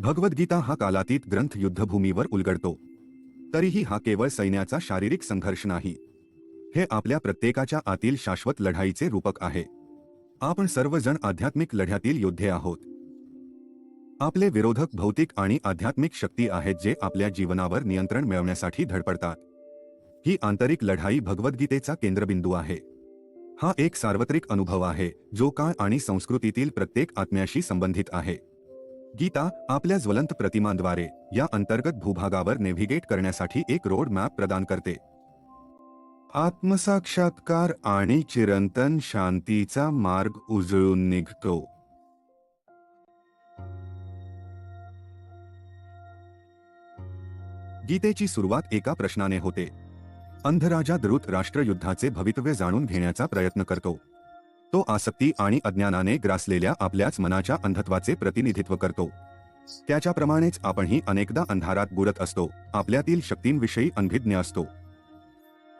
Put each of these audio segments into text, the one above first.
भगवद्गीता हा कालातीत ग्रंथ युद्धभूमीवर उलगडतो. तरीही हा केवळ सैन्याचा शारीरिक संघर्ष नाही. हे आपल्या प्रत्येकाच्या आतील शाश्वत लढाईचे रूपक आहे. आपण सर्वजण आध्यात्मिक लढ्यातील योद्धे आहोत. आपले विरोधक भौतिक आणि आध्यात्मिक शक्ती आहेत जे आपल्या जीवनावर नियंत्रण मिळवण्यासाठी धडपडतात. ही आंतरिक लढाई भगवद्गीतेचा केंद्रबिंदू आहे. हा एक सार्वत्रिक अनुभव आहे जो काळ आणि संस्कृतीतील प्रत्येक आत्म्याशी संबंधित आहे. गीता आपल्या ज्वलंत प्रतिमांद्वारे या अंतर्गत भूभागावर नेव्हिगेट करण्यासाठी एक रोड मॅप प्रदान करते. आत्मसाक्षात्कार आणि चिरंतन शांतीचा मार्ग उजळून निघतो. गीतेची सुरुवात एका प्रश्नाने होते. अंधराजा द्रुत राष्ट्रयुद्धाचे भवितव्य जाणून घेण्याचा प्रयत्न करतो. तो आसक्ती आणि अज्ञानाने ग्रासलेल्या आपल्याच मनाच्या अंधत्वाचे प्रतिनिधित्व करतो. त्याच्याप्रमाणेच आपणही अनेकदा अंधारात बुडत असतो आपल्यातील शक्तींविषयी अनभिज्ञ असतो.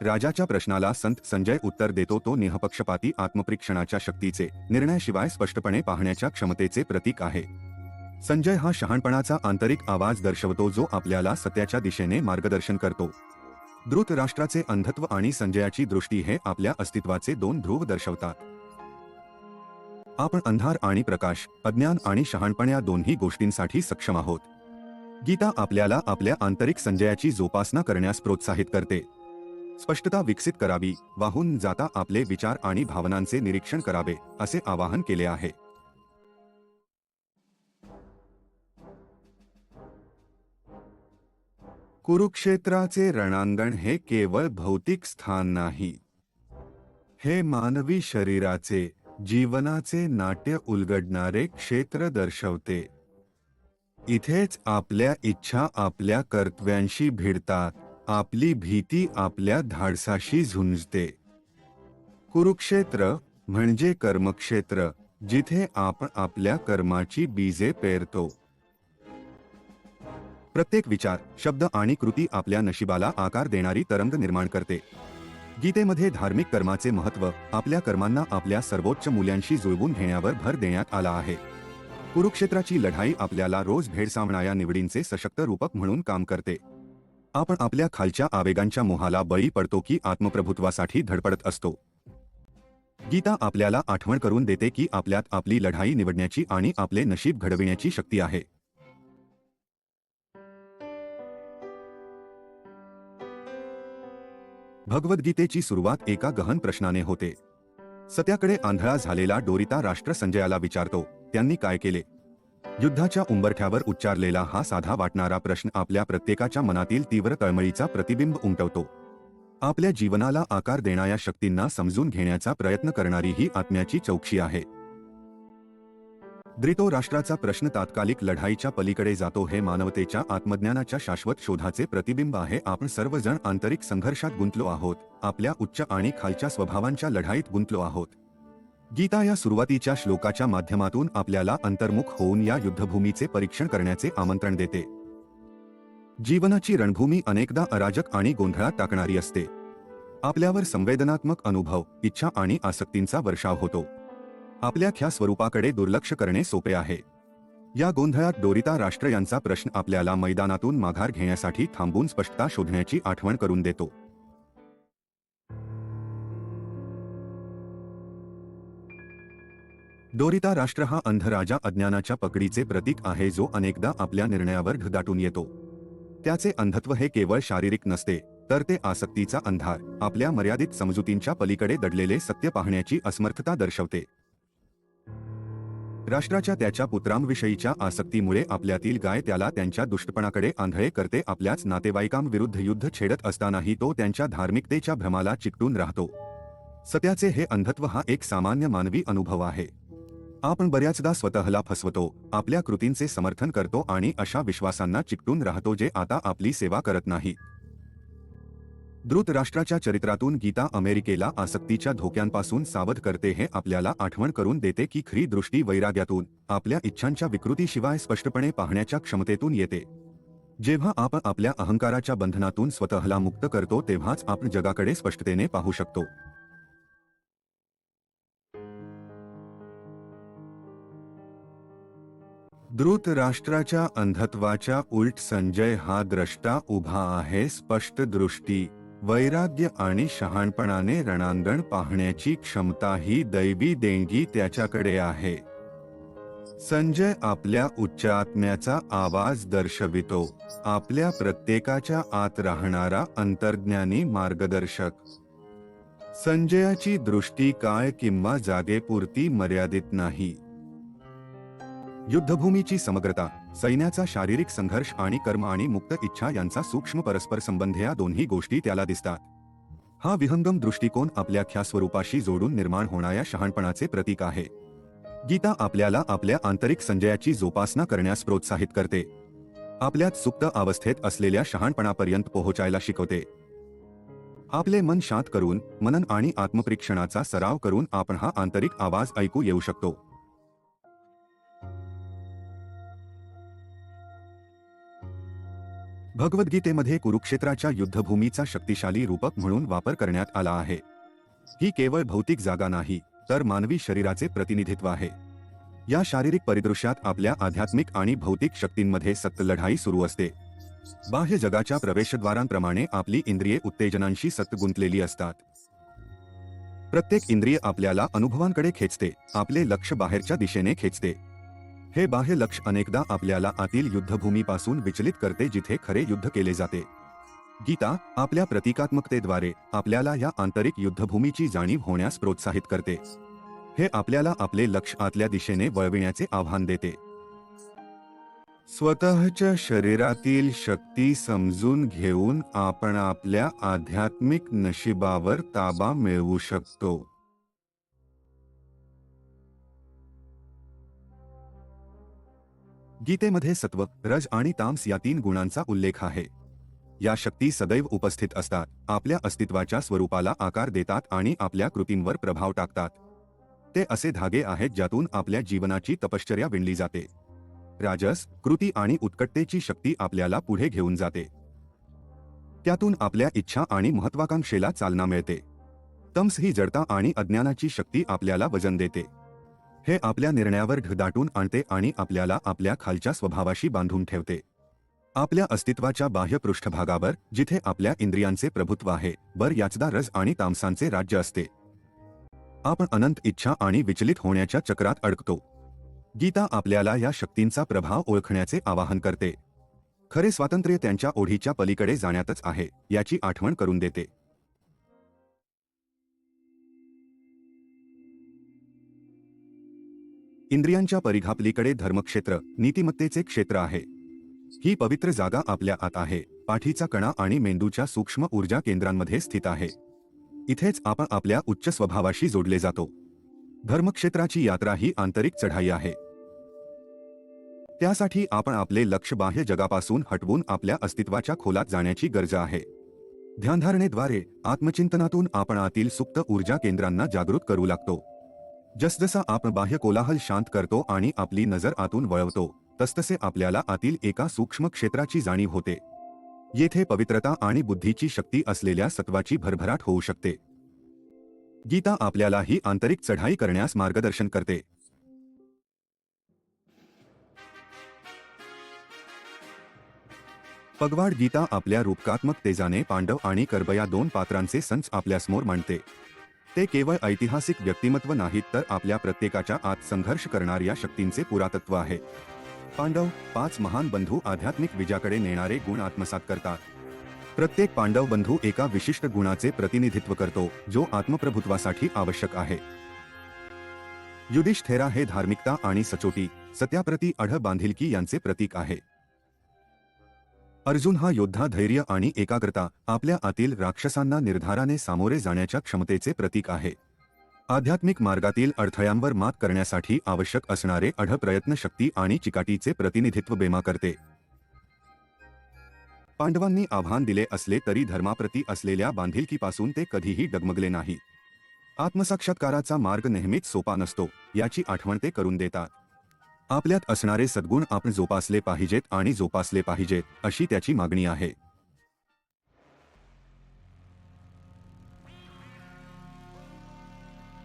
राजाच्या प्रश्नाला संत संजय उत्तर देतो तो निहपक्षपाती आत्मपरीक्षणाच्या शक्तीचे निर्णयाशिवाय स्पष्टपणे पाहण्याच्या क्षमतेचे प्रतीक आहे. संजय हा शहाणपणाचा आंतरिक आवाज दर्शवतो जो आपल्याला सत्याच्या दिशेने मार्गदर्शन करतो. द्रुत राष्ट्राचे अंधत्व आणि संजयाची दृष्टी हे आपल्या अस्तित्वाचे दोन ध्रुव दर्शवतात. आपण अंधार आणि प्रकाश अज्ञान आणि शहाणपण या दोन्ही गोष्टींसाठी सक्षम आहोत. गीता आपल्याला आपल्या आंतरिक संजयाची जोपासना करण्यास प्रोत्साहित करते. स्पष्टता विकसित करावी वाहून जाता आपले विचार आणि भावनांचे निरीक्षण करावे असे आवाहन केले आहे. कुरुक्षेत्राचे रणांगण हे केवळ भौतिक स्थान नाही. हे मानवी शरीराचे जीवनाचे नाट्य उलगडणारे क्षेत्र दर्शवते. इथेच आपल्या इच्छा आपल्या कर्तव्यांशी भिडतात आपली भीती आपल्या धाडसाशी झुंजते. कुरुक्षेत्र म्हणजे कर्मक्षेत्र जिथे आपण आपल्या कर्माची बीजे पेरतो. प्रत्येक विचार शब्द आणि कृती आपल्या नशिबाला आकार देणारी तरंग निर्माण करते. गीतेमध्ये धार्मिक कर्माचे महत्त्व आपल्या कर्मांना आपल्या सर्वोच्च मूल्यांशी जुळवून घेण्यावर भर देण्यात आला आहे. कुरुक्षेत्राची लढाई आपल्याला रोज भेडसावणाऱ्या निवडींचे सशक्त रूपक म्हणून काम करते. आपण आपल्या खालच्या आवेगांच्या मोहाला बळी पडतो की आत्मप्रभुत्वासाठी धडपडत असतो. गीता आपल्याला आठवण करून देते की आपल्यात आपली लढाई निवडण्याची आणि आपले नशीब घडविण्याची शक्ती आहे. भगवद्गीतेची सुरुवात एका गहन प्रश्नाने होते. सत्याकडे आंधळा झालेला डोरिता राष्ट्र संजयाला विचारतो त्यांनी काय केले? युद्धाच्या उंबरठ्यावर उच्चारलेला हा साधा वाटणारा प्रश्न आपल्या प्रत्येकाच्या मनातील तीव्र तळमळीचा प्रतिबिंब उमटवतो. आपल्या जीवनाला आकार देणाऱ्या शक्तींना समजून घेण्याचा प्रयत्न करणारी ही आत्म्याची चौकशी आहे. द्रितो राष्ट्राचा प्रश्न तात्कालिक लढाईच्या पलीकडे जातो हे मानवतेच्या आत्मज्ञानाच्या शाश्वत शोधाचे प्रतिबिंब आहे. आपण सर्वजण आंतरिक संघर्षात गुंतलो आहोत. आपल्या उच्च आणि खालच्या स्वभावांच्या लढाईत गुंतलो आहोत. गीता या सुरुवातीच्या श्लोकाच्या माध्यमातून आपल्याला अंतर्मुख होऊन या युद्धभूमीचे परीक्षण करण्याचे आमंत्रण देते. जीवनाची रणभूमी अनेकदा अराजक आणि गोंधळात टाकणारी असते. आपल्यावर संवेदनात्मक अनुभव इच्छा आणि आसक्तींचा वर्षाव होतो. आपल्या ख्या स्वरूपाकडे दुर्लक्ष करणे सोपे आहे. या गोंधळात डोरिता राष्ट्र यांचा प्रश्न आपल्याला मैदानातून माघार घेण्यासाठी थांबून स्पष्टता शोधण्याची आठवण करून देतो. डोरिता राष्ट्र हा अंधराजा अज्ञानाच्या पकडीचे प्रतीक आहे जो अनेकदा आपल्या निर्णयावर घदाटून येतो. त्याचे अंधत्व हे केवळ शारीरिक नसते तर ते आसक्तीचा अंधार आपल्या मर्यादित समजुतींच्या पलीकडे दडलेले सत्य पाहण्याची असमर्थता दर्शवते. राष्ट्राच्या त्याच्या पुत्रांविषयीच्या आसक्तीमुळे आपल्यातील गाय त्याला त्यांच्या दुष्टपणाकडे आंधळे करते. आपल्याच नातेवाईकांविरुद्ध युद्ध छेडत असतानाही तो त्यांच्या धार्मिकतेच्या भ्रमाला चिकटून राहतो. सत्याचे हे अंधत्व हा एक सामान्य मानवी अनुभव आहे. आपण बऱ्याचदा स्वतःला फसवतो आपल्या कृतींचे समर्थन करतो आणि अशा विश्वासांना चिकटून राहतो जे आता आपली सेवा करत नाही. धृतराष्ट्राच्या चरित्रातून गीता अमेरिकेला आसक्तीच्या धोक्यांपासून सावध करते हे आपल्याला आठवण करून देते की खरी दृष्टी वैराग्यातून आपल्या इच्छांच्या विकृतीशिवाय स्पष्टपणे पाहण्याच्या क्षमतेतून येते. जेव्हा आपण आपल्या अहंकाराच्या बंधनातून स्वतःला मुक्त करतो तेव्हाच आपण जगाकडे स्पष्टतेने पाहू शकतो. द्रुत राष्ट्राच्या अंधत्वाच्या उलट संजय हा द्रष्टा उभा आहे स्पष्ट दृष्टी. वैराग्य आणि शहाणपणाने रणांगण पाहण्याची क्षमता ही दैवी देणगी त्याच्याकडे आहे. संजय आपल्या उच्च आत्म्याचा आवाज दर्शवितो. आपल्या प्रत्येकाच्या आत राहणारा अंतर्ज्ञानी मार्गदर्शक. संजयाची दृष्टी काय किंवा जागेपुरती मर्यादित नाही. युद्धभूमीची समग्रता सैन्याचा शारीरिक संघर्ष आणि कर्म आणि मुक्त इच्छा यांचा सूक्ष्म परस्पर संबंध या दोन्ही गोष्टी त्याला दिसतात. हा विहंगम दृष्टिकोन आपल्या ख्या स्वरूपाशी जोडून निर्माण होणाऱ्या शहाणपणाचे प्रतीक आहे. गीता आपल्याला आपल्या आंतरिक संजयाची जोपासना करण्यास प्रोत्साहित करते. आपल्यात सुप्त अवस्थेत असलेल्या शहाणपणापर्यंत पोहोचायला शिकवते. आपले मन शांत करून मनन आणि आत्मपरीक्षणाचा सराव करून आपण हा आंतरिक आवाज ऐकू येऊ शकतो. भगवद्गीतेमध्ये कुरुक्षेत्राच्या युद्धभूमीचा शक्तिशाली रूपक म्हणून वापर करण्यात आला आहे. ही केवळ भौतिक जागा नाही तर मानवी शरीराचे प्रतिनिधित्व आहे. या शारीरिक परिदृश्यात आपल्या आध्यात्मिक आणि भौतिक शक्तींमध्ये सत्य लढाई सुरू असते. बाह्य जगाच्या प्रवेशद्वारांप्रमाणे आपली इंद्रिये उत्तेजनांशी सत्त गुंतलेली असतात. प्रत्येक इंद्रिय आपल्याला अनुभवांकडे खेचते आपले लक्ष बाहेरच्या दिशेने खेचते. हे बाह्य लक्ष अनेकदा आपल्याला आतील युद्धभूमीपासून विचलित करते जिथे खरे युद्ध केले जाते. गीता आपल्या प्रतिकात्मकतेद्वारे आपल्याला या आंतरिक युद्धभूमीची जाणीव होण्यास प्रोत्साहित करते. हे आपल्याला आपले लक्ष आतल्या दिशेने वळविण्याचे आव्हान देते. स्वतःच्या शरीरातील शक्ती समजून घेऊन आपण आपल्या आध्यात्मिक नशिबावर ताबा मिळवू शकतो. गीतेमध्ये सत्व रज आणि तामस या तीन गुणांचा उल्लेख आहे. या शक्ती सदैव उपस्थित असतात आपल्या अस्तित्वाच्या स्वरूपाला आकार देतात आणि आपल्या कृतींवर प्रभाव टाकतात. ते असे धागे आहेत ज्यातून आपल्या जीवनाची तपश्चर्या विणली जाते. राजस कृती आणि उत्कटतेची शक्ती आपल्याला पुढे घेऊन जाते. त्यातून आपल्या इच्छा आणि महत्वाकांक्षेला चालना मिळते. तम्स ही जडता आणि अज्ञानाची शक्ती आपल्याला वजन देते. हे आपल्या निर्णयावर ढदाटून आणते आणि आपल्याला आपल्या खालच्या स्वभावाशी बांधून ठेवते. आपल्या अस्तित्वाच्या बाह्य पृष्ठभागावर जिथे आपल्या इंद्रियांचे प्रभुत्व आहे बर याचदा रस आणि तामसांचे राज्य असते. आपण अनंत इच्छा आणि विचलित होण्याच्या चक्रात अडकतो. गीता आपल्याला या शक्तींचा प्रभाव ओळखण्याचे आवाहन करते. खरे स्वातंत्र्य त्यांच्या ओढीच्या पलीकडे जाण्यातच आहे याची आठवण करून देते. इंद्रियांच्या परिघापलीकडे धर्मक्षेत्र नीतिमत्तेचे क्षेत्र आहे. ही पवित्र जागा आपल्या आत आहे पाठीचा कणा आणि मेंदूच्या सूक्ष्म ऊर्जा केंद्रांमध्ये स्थित आहे. इथेच आपण आपल्या उच्च स्वभावाशी जोडले जातो. धर्मक्षेत्राची यात्रा ही आंतरिक चढाई आहे. त्यासाठी आपण आपले लक्ष बाह्य जगापासून हटवून आपल्या अस्तित्वाच्या खोलात जाण्याची गरज आहे. ध्यानधारणेद्वारे आत्मचिंतनातून आपण आतील सुप्त ऊर्जा केंद्रांना जागृत करू लागतो. जसजसा आपण बाह्य कोलाहल शांत करतो आणि आपली नजर आतून वळवतो तसतसे आपल्याला आतील एका सूक्ष्म क्षेत्राची जाणीव होते. येथे पवित्रता आणि बुद्धीची शक्ती असलेल्या सत्वाची भरभराट होऊ शकते. गीता आपल्याला ही आंतरिक चढाई करण्यास मार्गदर्शन करते. पगवाड गीता आपल्या रूपकात्मक तेजाने पांडव आणि कर्ब या दोन पात्रांचे संच आपल्यासमोर मांडते. ते केवळ ऐतिहासिक व्यक्तिमत्व नाहीत तर आपल्या प्रत्येकाच्या आत संघर्ष करणाऱ्या शक्तींचे पुरातत्व आहे. पांडव पाच महान बंधू आध्यात्मिक विजाकडे नेणारे गुण आत्मसात करतात. प्रत्येक पांडव बंधू एका विशिष्ट गुणाचे प्रतिनिधित्व करतो जो आत्मप्रभुत्वासाठी आवश्यक आहे. युधिष्ठेरा हे धार्मिकता आणि सचोटी सत्याप्रती अढ बांधिलकी यांचे प्रतीक आहे. अर्जुन हा योद्धा धैर्य आणि एकाग्रता आपल्या आतील राक्षसांना निर्धाराने सामोरे जाण्याच्या क्षमतेचे प्रतीक आहे. आध्यात्मिक मार्गातील अडथळ्यांवर मात करण्यासाठी आवश्यक असणारे अढ प्रयत्न शक्ती आणि चिकाटीचे प्रतिनिधित्व बेमा करते. पांडवांनी आव्हान दिले असले तरी धर्माप्रती असलेल्या बांधिलकीपासून ते कधीही डगमगले नाही. आत्मसाक्षात्काराचा मार्ग नेहमीच सोपा नसतो याची आठवण ते करून देतात. आपल्यात असणारे सद्गुण आपण जोपासले पाहिजेत आणि जोपासले पाहिजेत अशी त्याची मागणी आहे.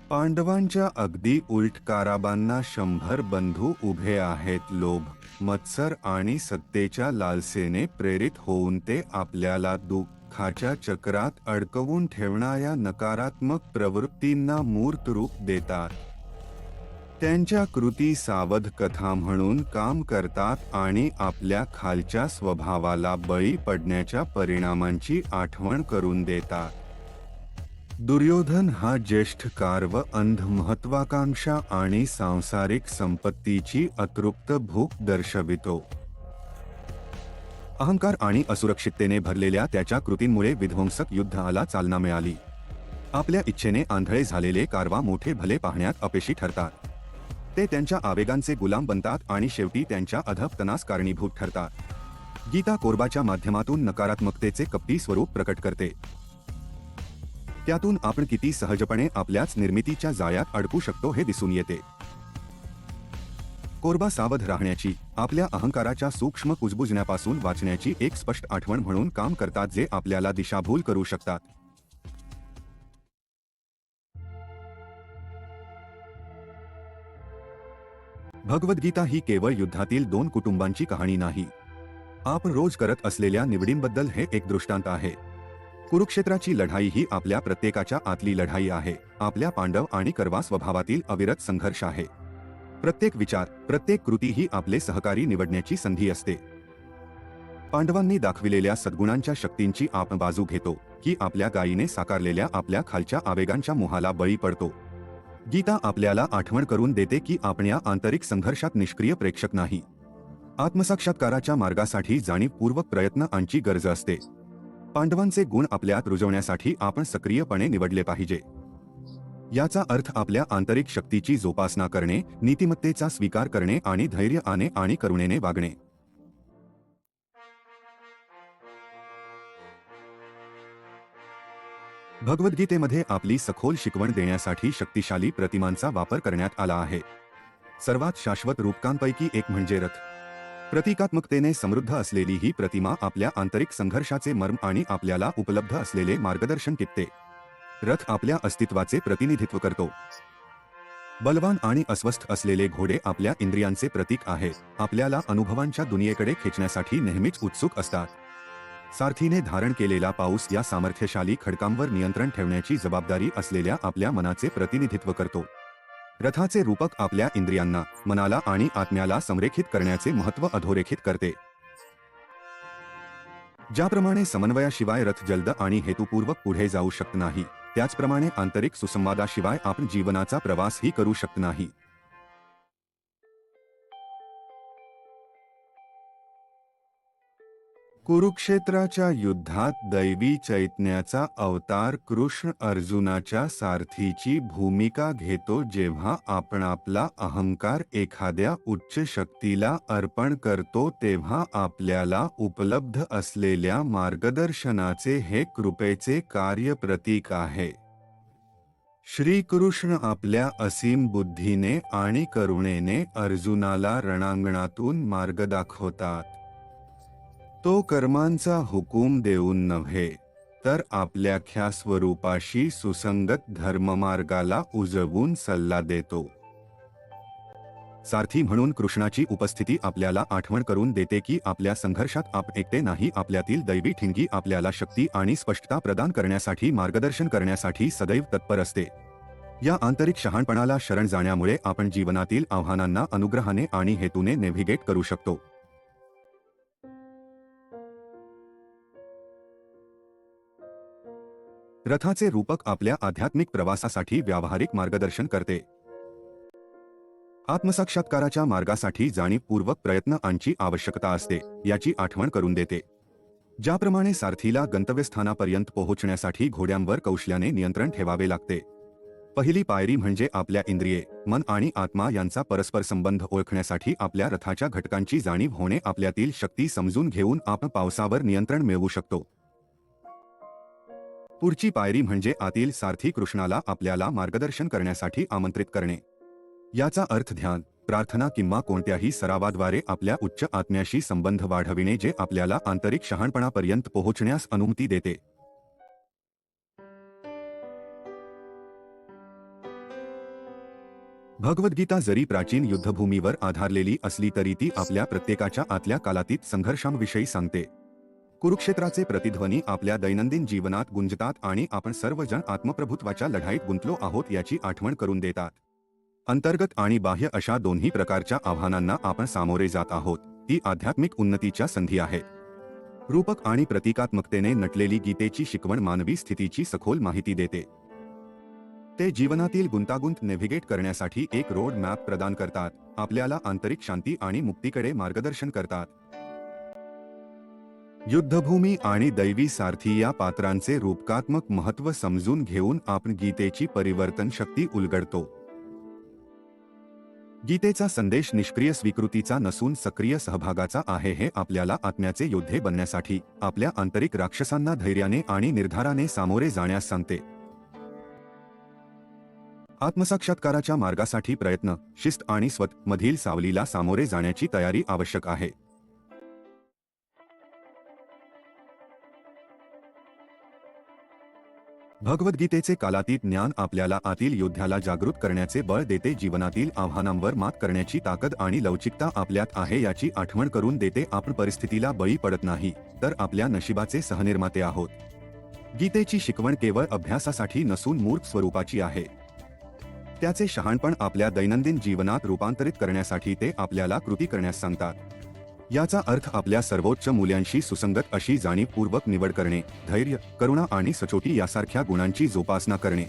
पांडवांच्या अगदी उलट काराबांना शंभर बंधू उभे आहेत लोभ मत्सर आणि सत्तेच्या लालसेने प्रेरित होऊन ते आपल्याला दुःखाच्या चक्रात अडकवून ठेवणाऱ्या नकारात्मक प्रवृत्तींना मूर्त रूप देतात. त्यांच्या कृती सावध कथा म्हणून काम करतात आणि आपल्या खालच्या स्वभावाला बळी पडण्याच्या परिणामांची आठवण करून देतात. दुर्योधन हा ज्येष्ठ कार व अंध महत्वाकांक्षा आणि सांसारिक संपत्तीची अतृप्त भूक दर्शवितो. अहंकार आणि असुरक्षिततेने भरलेल्या त्याच्या कृतींमुळे विध्वंसक युद्धाला चालना मिळाली. आपल्या इच्छेने आंधळे झालेले कारवा मोठे भले पाहण्यात अपेशी ठरतात. ते त्यांच्या आवेगांचे गुलाम बनतात आणि शेवटी त्यांच्या अधपतनास कारणीभूत ठरतात. गीता कोरबाच्या माध्यमातून नकारात्मकतेचे कपटी स्वरूप प्रकट करते. त्यातून आपण किती सहजपणे आपल्याच निर्मितीच्या जाळ्यात अडकू शकतो हे दिसून येते. कोरबा सावध राहण्याची आपल्या अहंकाराच्या सूक्ष्म कुजबुजण्यापासून वाचण्याची एक स्पष्ट आठवण म्हणून काम करतात जे आपल्याला दिशाभूल करू शकतात. भगवद्गीता ही केवळ युद्धातील दोन कुटुंबांची कहाणी नाही. आपण रोज करत असलेल्या निवडींबद्दल हे एक दृष्टांत आहे. कुरुक्षेत्राची लढाई ही आपल्या प्रत्येकाच्या आतली लढाई आहे. आपल्या पांडव आणि करवा स्वभावातील अविरत संघर्ष आहे. प्रत्येक विचार प्रत्येक कृती ही आपले सहकारी निवडण्याची संधी असते. पांडवांनी दाखविलेल्या सद्गुणांच्या शक्तींची आपण बाजू घेतो की आपल्या गायीने साकारलेल्या आपल्या खालच्या आवेगांच्या मोहाला बळी पडतो. गीता आपल्याला आठवण करून देते की आपण या आंतरिक संघर्षात निष्क्रिय प्रेक्षक नाही. आत्मसाक्षात्काराच्या मार्गासाठी जाणीवपूर्वक प्रयत्न आणची गरज असते. पांडवांचे गुण आपल्यात रुजवण्यासाठी आपण सक्रियपणे निवडले पाहिजे. याचा अर्थ आपल्या आंतरिक शक्तीची जोपासना करणे नीतिमत्तेचा स्वीकार करणे आणि धैर्य आणे आणि करुणेने वागणे. भगवद्गीतेमध्ये आपली सखोल शिकवण देण्यासाठी शक्तिशाली प्रतिमांचा वापर करण्यात आला आहे. सर्वात शाश्वत रूपकांपैकी एक म्हणजे रथ. प्रतिकात्मकतेने समृद्ध असलेली ही प्रतिमा आपल्या आंतरिक संघर्षाचे मर्म आणि आपल्याला उपलब्ध असलेले मार्गदर्शन टिपते. रथ आपल्या अस्तित्वाचे प्रतिनिधित्व करतो. बलवान आणि अस्वस्थ असलेले घोडे आपल्या इंद्रियांचे प्रतीक आहे आपल्याला अनुभवांच्या दुनियेकडे खेचण्यासाठी नेहमीच उत्सुक असतात. सारथीने धारण केलेला पाऊस या सामर्थ्यशाली खडकांवर नियंत्रण ठेवण्याची जबाबदारी असलेल्या आपल्या मनाचे प्रतिनिधित्व करतो. रथाचे रूपक आपल्या इंद्रियांना मनाला आणि आत्म्याला संरेखित करण्याचे महत्त्व अधोरेखित करते. ज्याप्रमाणे समन्वयाशिवाय रथ जलद आणि हेतुपूर्वक पुढे जाऊ शकत नाही त्याचप्रमाणे आंतरिक सुसंवादाशिवाय आपण जीवनाचा प्रवासही करू शकत नाही. कुरुक्षेत्राच्या युद्धात दैवी चैतन्याचा अवतार कृष्ण अर्जुनाच्या सारथीची भूमिका घेतो जेव्हा आपण आपला अहंकार एखाद्या उच्च शक्तीला अर्पण करतो तेव्हा आपल्याला उपलब्ध असलेल्या मार्गदर्शनाचे हे कृपेचे कार्य प्रतीक आहे. श्रीकृष्ण आपल्या असीम बुद्धीने आणि करुणेने अर्जुनाला रणांगणातून मार्ग दाखवतात. तो कर्मांचा हुकूम देऊन नव्हे तर आपल्या ख्या स्वरूपाशी सुसंगत धर्ममार्गाला उजवून सल्ला देतो. सारथी म्हणून कृष्णाची उपस्थिती आपल्याला आठवण करून देते की आपल्या संघर्षात आप एकटे नाही आपल्यातील दैवी ठिणगी आपल्याला शक्ती आणि स्पष्टता प्रदान करण्यासाठी मार्गदर्शन करण्यासाठी सदैव तत्पर असते. या आंतरिक शहाणपणाला शरण जाण्यामुळे आपण जीवनातील आव्हानांना अनुग्रहाने आणि हेतूने नेव्हिगेट करू शकतो. रथाचे रूपक आपल्या आध्यात्मिक प्रवासासाठी व्यावहारिक मार्गदर्शन करते. आत्मसाक्षात्काराच्या मार्गासाठी जाणीवपूर्वक प्रयत्न आणची आवश्यकता असते याची आठवण करून देते. ज्याप्रमाणे सारथीला गंतव्यस्थानापर्यंत पोहोचण्यासाठी घोड्यांवर कौशल्याने नियंत्रण ठेवावे लागते. पहिली पायरी म्हणजे आपल्या इंद्रिये मन आणि आत्मा यांचा परस्पर संबंध ओळखण्यासाठी आपल्या रथाच्या घटकांची जाणीव होणे आपल्यातील शक्ती समजून घेऊन आपण पावसावर नियंत्रण मिळवू शकतो. पुढची पायरी म्हणजे आतील सारथी कृष्णाला आपल्याला मार्गदर्शन करण्यासाठी आमंत्रित करणे. याचा अर्थ ध्यान प्रार्थना किंवा कोणत्याही सरावाद्वारे आपल्या उच्च आत्म्याशी संबंध वाढविणे जे आपल्याला आंतरिक शहाणपणापर्यंत पोहोचण्यास अनुमती देते. भगवद्गीता जरी प्राचीन युद्धभूमीवर आधारलेली असली तरी ती आपल्या प्रत्येकाच्या आतल्या कालातीत संघर्षांविषयी सांगते. कुरुक्षेत्राचे प्रतिध्वनी आपल्या दैनंदिन जीवनात गुंजतात आणि आपण सर्वजण आत्मप्रभुत्वाच्या लढाईत गुंतलो आहोत याची आठवण करून देतात. अंतर्गत आणि बाह्य अशा दोन्ही प्रकारच्या आव्हानांना आपण सामोरे जात आहोत ती आध्यात्मिक उन्नतीच्या संधी आहेत. रूपक आणि प्रतिकात्मकतेने नटलेली गीतेची शिकवण मानवी स्थितीची सखोल माहिती देते. ते जीवनातील गुंतागुंत नेव्हिगेट करण्यासाठी एक रोड मॅप प्रदान करतात आपल्याला आंतरिक शांती आणि मुक्तीकडे मार्गदर्शन करतात. युद्धभूमी आणि दैवी सारथी या पात्रांचे रूपकात्मक महत्त्व समजून घेऊन आपण गीतेची परिवर्तन शक्ती उलगडतो. गीतेचा संदेश निष्क्रिय स्वीकृतीचा नसून सक्रिय सहभागाचा आहे हे आपल्याला आत्म्याचे योद्धे बनण्यासाठी आपल्या आंतरिक राक्षसांना धैर्याने आणि निर्धाराने सामोरे जाण्यास सांगते. आत्मसाक्षात्काराच्या मार्गासाठी प्रयत्न शिस्त आणि स्वत मधील सावलीला सामोरे जाण्याची तयारी आवश्यक आहे. भगवद्गीतेचे कालातीत ज्ञान आपल्याला आतील योद्ध्याला जागृत करण्याचे बळ देते जीवनातील आव्हानांवर मात करण्याची ताकद आणि लवचिकता आपल्यात आहे याची आठवण करून देते आपण परिस्थितीला बळी पडत नाही तर आपल्या नशिबाचे सहनिर्माते आहोत. गीतेची शिकवण केवळ अभ्यासासाठी नसून मूर्ख स्वरूपाची आहे. त्याचे शहाणपण आपल्या दैनंदिन जीवनात रूपांतरित करण्यासाठी ते आपल्याला कृती करण्यास सांगतात. याचा अर्थ आपल्या सर्वोच्च मूल्यांशी सुसंगत अशी जाणीवपूर्वक निवड करणे धैर्य करुणा आणि सचोटी यासारख्या गुणांची जोपासना करणे.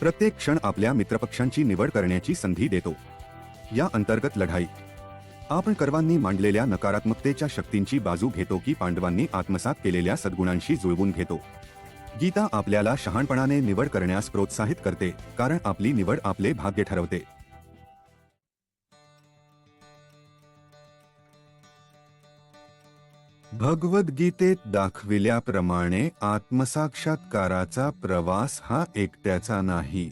प्रत्येक क्षण आपल्या मित्रपक्षांची निवड करण्याची संधी देतो. या अंतर्गत लढाई. आपण कर्वांनी मांडलेल्या नकारात्मकतेच्या शक्तींची बाजू घेतो की पांडवांनी आत्मसात केलेल्या सद्गुणांशी जुळवून घेतो. गीता आपल्याला शहाणपणाने निवड करण्यास प्रोत्साहित करते कारण आपली निवड आपले भाग्य ठरवते. भगवद्गीतेत दाखविल्याप्रमाणे आत्मसाक्षात्काराचा प्रवास हा एकट्याचा नाही.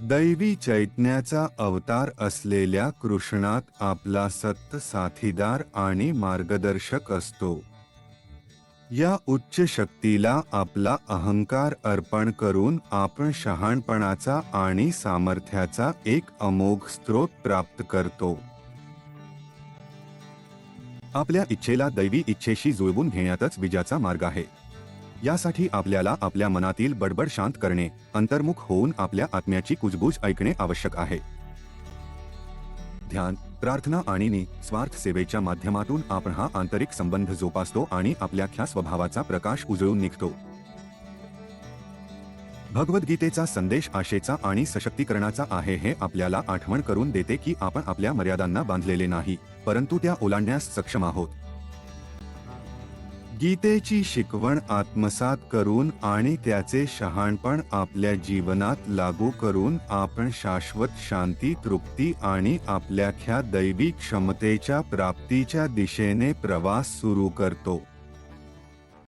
दैवी चैतन्याचा अवतार असलेल्या कृष्णात आपला सत्त साथीदार आणि मार्गदर्शक असतो. या उच्च शक्तीला आपला अहंकार अर्पण करून आपण शहाणपणाचा आणि सामर्थ्याचा एक अमोघ स्रोत प्राप्त करतो. आपल्या इच्छेला दैवी इच्छेशी जुळवून घेण्यातच विजयाचा मार्ग आहे. यासाठी आपल्याला आपल्या मनातील बडबड शांत करणे अंतर्मुख होऊन आपल्या आत्म्याची कुजबूज ऐकणे आवश्यक आहे. ध्यान प्रार्थना आणि स्वार्थ सेवेच्या माध्यमातून आपण हा आंतरिक संबंध जोपासतो आणि आपल्या ख्या स्वभावाचा प्रकाश उजळून निघतो. भगवद्गीतेचा संदेश आशेचा आणि सशक्तीकरणाचा आहे हे आपल्याला आठवण करून देते की आपण आपल्या मर्यादांना बांधलेले नाही. परंतु त्या ओलांडण्यास सक्षम आहोत. गीतेची शिकवण आत्मसात करून आणि त्याचे शहाणपण आपल्या जीवनात लागू करून आपण शाश्वत शांती तृप्ती आणि आपल्याख्या दैवी क्षमतेच्या प्राप्तीच्या दिशेने प्रवास सुरू करतो.